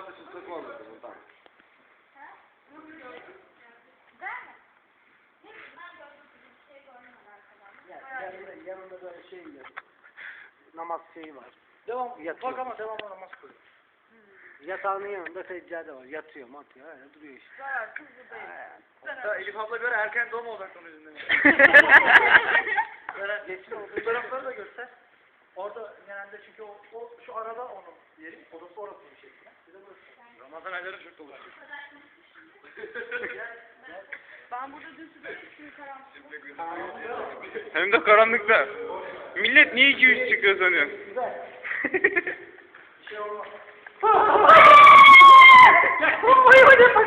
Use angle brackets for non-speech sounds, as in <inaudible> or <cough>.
cumartesi sıkmamıştı buradan. Yanında, yanında böyle şey yok. Namaz şeyi var. Devam. Yatıyor. Bak ama devamlı namaz kılıyor. Yatağının yanında seccade var. Yatıyor matıyor. Öyle duruyor işte. Zararsız buradayım. Elif abla göre erken doğum olacak onun yüzünden. <laughs> <laughs> Orada genelde çünkü o, o şu arada onun diyelim, odası orası bir şey. Ramazan ayları çok dolu. ben burada dün süper içtim karanlıkta. Hem de karanlıkta. Millet niye iki üç çıkıyor sanıyor? Güzel. bir şey olmaz. Oy oy oy.